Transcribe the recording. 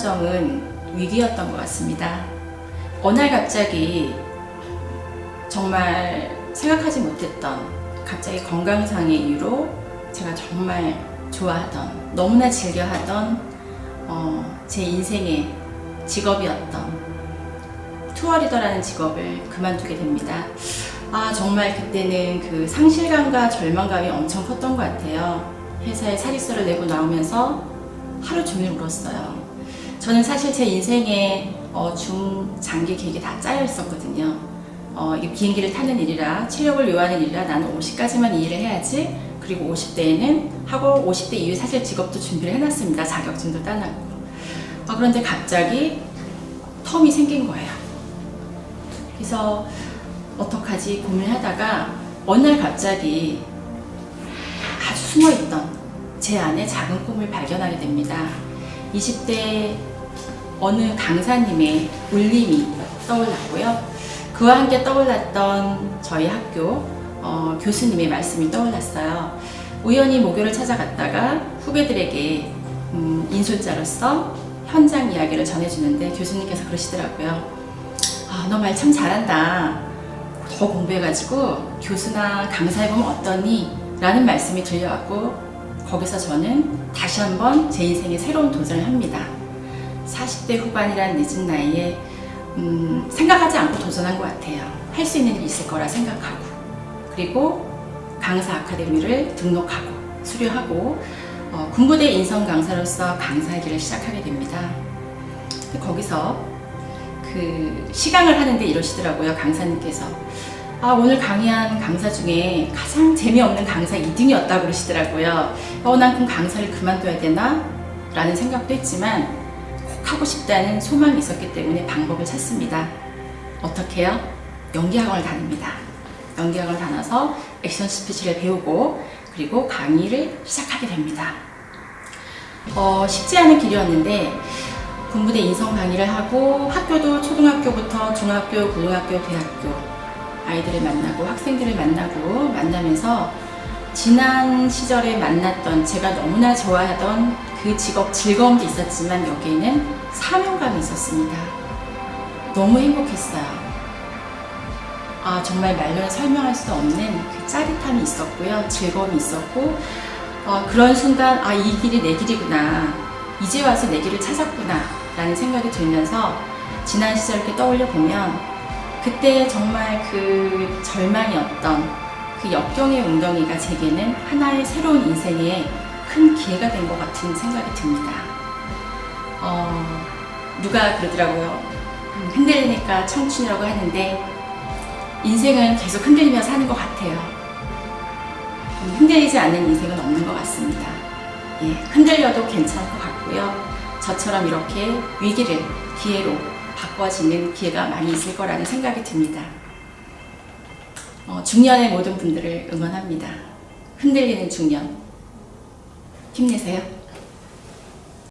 과정은 위기였던 것 같습니다. 어느 날 갑자기 정말 생각하지 못했던 갑자기 건강상의 이유로 제가 정말 좋아하던 너무나 즐겨하던 어, 제 인생의 직업이었던 투어리더라는 직업을 그만두게 됩니다. 아 정말 그때는 그 상실감과 절망감이 엄청 컸던 것 같아요. 회사에 사직서를 내고 나오면서 하루 종일 울었어요. 저는 사실 제 인생의 어, 중장기 계획이 다 짜여 있었거든요. 어, 이게 비행기를 타는 일이라 체력을 요하는 일이라 나는 50까지만 이 일을 해야지. 그리고 50대에는 하고 50대 이후에 사실 직업도 준비를 해놨습니다. 자격증도 따놨고. 아, 그런데 갑자기 텀이 생긴 거예요. 그래서 어떡하지 고민을 하다가 어느 날 갑자기 아주 숨어있던 제 안에 작은 꿈을 발견하게 됩니다. 20대 어느 강사님의 울림이 떠올랐고요. 그와 함께 떠올랐던 저희 학교 어, 교수님의 말씀이 떠올랐어요. 우연히 모교를 찾아갔다가 후배들에게 음, 인솔자로서 현장 이야기를 전해주는데 교수님께서 그러시더라고요. 아, 너 말 참 잘한다. 더 공부해가지고 교수나 강사해보면 어떠니? 라는 말씀이 들려왔고 거기서 저는 다시 한번 제 인생의 새로운 도전을 합니다. 40대 후반이란 늦은 나이에 음, 생각하지 않고 도전한 것 같아요. 할 수 있는 일이 있을 거라 생각하고 그리고 강사 아카데미를 등록하고 수료하고 어, 군부대 인성 강사로서 강사의 길을 시작하게 됩니다. 거기서 그 시강을 하는데 이러시더라고요 강사님께서 아 오늘 강의한 강사 중에 가장 재미없는 강사 2등이었다고 그러시더라고요 어 난 그럼 강사를 그만둬야 되나? 라는 생각도 했지만 꼭 하고 싶다는 소망이 있었기 때문에 방법을 찾습니다 어떻게 해요? 연기학원을 다닙니다 연기학원을 다녀서 액션 스피치를 배우고 그리고 강의를 시작하게 됩니다 어, 쉽지 않은 길이었는데 군부대 인성 강의를 하고 학교도 초등학교부터 중학교, 고등학교, 대학교 아이들을 만나고 학생들을 만나고 만나면서 지난 시절에 만났던 제가 너무나 좋아하던 그 직업 즐거움도 있었지만 여기에는 사명감이 있었습니다. 너무 행복했어요. 아, 정말 말로는 설명할 수 없는 그 짜릿함이 있었고요. 즐거움이 있었고, 어, 그런 순간, 아, 이 길이 내 길이구나. 이제 와서 내 길을 찾았구나. 라는 생각이 들면서 지난 시절 이렇게 떠올려 보면 그때 정말 그 절망이었던 그 역경의 웅덩이가 제게는 하나의 새로운 인생의 큰 기회가 된 것 같은 생각이 듭니다. 어, 누가 그러더라고요. 음, 흔들리니까 청춘이라고 하는데 인생은 계속 흔들리며 사는 것 같아요. 음, 흔들리지 않는 인생은 없는 것 같습니다. 예, 흔들려도 괜찮을 것 같고요. 저처럼 이렇게 위기를 기회로 바꿔지는 기회가 많이 있을 거라는 생각이 듭니다. 어, 중년의 모든 분들을 응원합니다. 흔들리는 중년. 힘내세요.